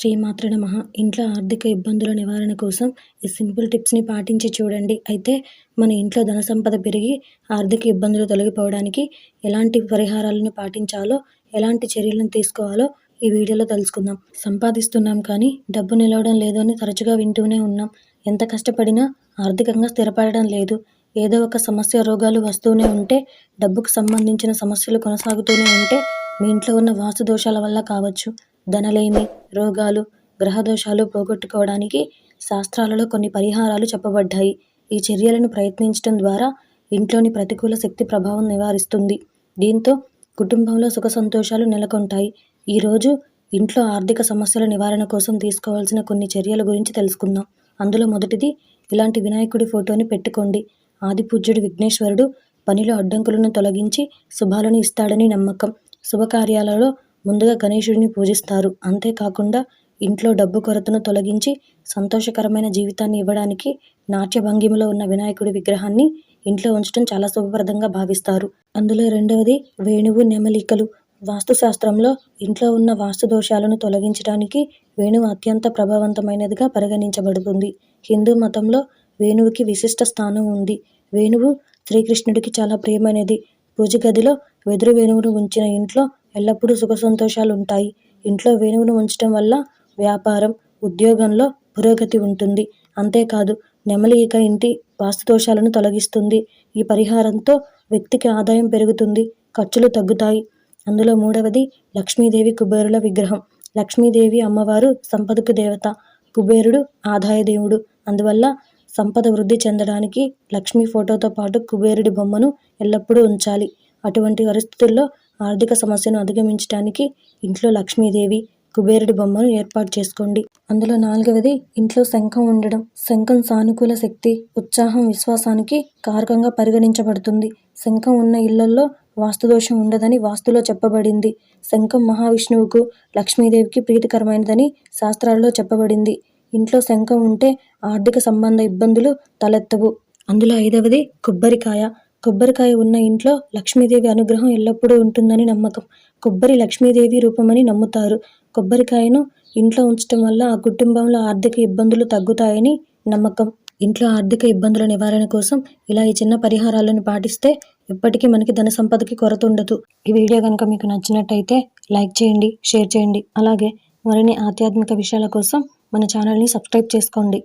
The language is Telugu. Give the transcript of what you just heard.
శ్రీమాత్ర నమ ఇంట్లో ఆర్థిక ఇబ్బందుల నివారణ కోసం ఈ సింపుల్ టిప్స్ని పాటించి చూడండి. అయితే మన ఇంట్లో ధన సంపద పెరిగి ఆర్థిక ఇబ్బందులు తొలగిపోవడానికి ఎలాంటి పరిహారాలను పాటించాలో ఎలాంటి చర్యలను తీసుకోవాలో ఈ వీడియోలో తెలుసుకుందాం. సంపాదిస్తున్నాం కానీ డబ్బు నిలవడం లేదు అని తరచుగా వింటూనే ఉన్నాం. ఎంత కష్టపడినా ఆర్థికంగా స్థిరపడడం లేదు. ఏదో ఒక సమస్య రోగాలు వస్తూనే ఉంటే డబ్బుకు సంబంధించిన సమస్యలు కొనసాగుతూనే ఉంటే మీ ఇంట్లో ఉన్న వాస్తు దోషాల వల్ల కావచ్చు. ధనలేమి రోగాలు గ్రహదోషాలు పోగొట్టుకోవడానికి శాస్త్రాలలో కొన్ని పరిహారాలు చెప్పబడ్డాయి. ఈ చర్యలను ప్రయత్నించడం ద్వారా ఇంట్లోని ప్రతికూల శక్తి ప్రభావం నివారిస్తుంది. దీంతో కుటుంబంలో సుఖ సంతోషాలు నెలకొంటాయి. ఈరోజు ఇంట్లో ఆర్థిక సమస్యల నివారణ కోసం తీసుకోవాల్సిన కొన్ని చర్యల గురించి తెలుసుకుందాం. అందులో మొదటిది ఇలాంటి వినాయకుడి ఫోటోని పెట్టుకోండి. ఆదిపూజ్యుడు విఘ్నేశ్వరుడు పనిలో అడ్డంకులను తొలగించి శుభాలను ఇస్తాడని నమ్మకం. శుభకార్యాలలో ముందుగా గణేశుడిని పూజిస్తారు. అంతేకాకుండా ఇంట్లో డబ్బు కొరతను తొలగించి సంతోషకరమైన జీవితాన్ని ఇవ్వడానికి నాట్య భంగిమలో ఉన్న వినాయకుడి విగ్రహాన్ని ఇంట్లో ఉంచడం చాలా శుభప్రదంగా భావిస్తారు. అందులో రెండవది వేణువు నెమలికలు. వాస్తుశాస్త్రంలో ఇంట్లో ఉన్న వాస్తు దోషాలను తొలగించడానికి వేణువు అత్యంత ప్రభావవంతమైనదిగా పరిగణించబడుతుంది. హిందూ మతంలో వేణువుకి విశిష్ట స్థానం ఉంది. వేణువు శ్రీకృష్ణుడికి చాలా ప్రియమైనది. పూజ గదిలో వెదురు వేణువును ఉంచిన ఇంట్లో ఎల్లప్పుడూ సుఖ సంతోషాలు ఉంటాయి ఇంట్లో వేణువును ఉంచడం వల్ల వ్యాపారం ఉద్యోగంలో పురోగతి ఉంటుంది. అంతేకాదు నెమలి ఇక ఇంటి వాస్తుదోషాలను తొలగిస్తుంది. ఈ పరిహారంతో వ్యక్తికి ఆదాయం పెరుగుతుంది ఖర్చులు తగ్గుతాయి. అందులో మూడవది లక్ష్మీదేవి కుబేరుల విగ్రహం. లక్ష్మీదేవి అమ్మవారు సంపదకు దేవత కుబేరుడు ఆదాయ దేవుడు. అందువల్ల సంపద వృద్ధి చెందడానికి లక్ష్మీ ఫోటోతో పాటు కుబేరుడి బొమ్మను ఎల్లప్పుడూ ఉంచాలి. అటువంటి పరిస్థితుల్లో ఆర్థిక సమస్యను అధిగమించడానికి ఇంట్లో లక్ష్మీదేవి కుబేరుడి బొమ్మను ఏర్పాటు చేసుకోండి. అందులో నాలుగవది ఇంట్లో శంఖం ఉండడం. శంఖం సానుకూల శక్తి ఉత్సాహం విశ్వాసానికి కారకంగా పరిగణించబడుతుంది. శంఖం ఉన్న ఇళ్ళలో వాస్తుదోషం ఉండదని వాస్తులో చెప్పబడింది. శంఖం మహావిష్ణువుకు లక్ష్మీదేవికి ప్రీతికరమైనదని శాస్త్రాల్లో చెప్పబడింది. ఇంట్లో శంఖం ఉంటే ఆర్థిక సంబంధ ఇబ్బందులు తలెత్తవు. అందులో ఐదవది కొబ్బరికాయ. కొబ్బరికాయ ఉన్న ఇంట్లో లక్ష్మీదేవి అనుగ్రహం ఎల్లప్పుడూ ఉంటుందని నమ్మకం. కొబ్బరి లక్ష్మీదేవి రూపమని నమ్ముతారు. కొబ్బరికాయను ఇంట్లో ఉంచడం వల్ల ఆ కుటుంబంలో ఆర్థిక ఇబ్బందులు తగ్గుతాయని నమ్మకం. ఇంట్లో ఆర్థిక ఇబ్బందుల నివారణ కోసం ఇలా ఈ చిన్న పరిహారాలను పాటిస్తే ఎప్పటికీ మనకి ధన సంపదకి కొరత ఉండదు. ఈ వీడియో కనుక మీకు నచ్చినట్టయితే లైక్ చేయండి షేర్ చేయండి. అలాగే మరిన్ని ఆధ్యాత్మిక విషయాల కోసం మన ఛానల్ని సబ్స్క్రైబ్ చేసుకోండి.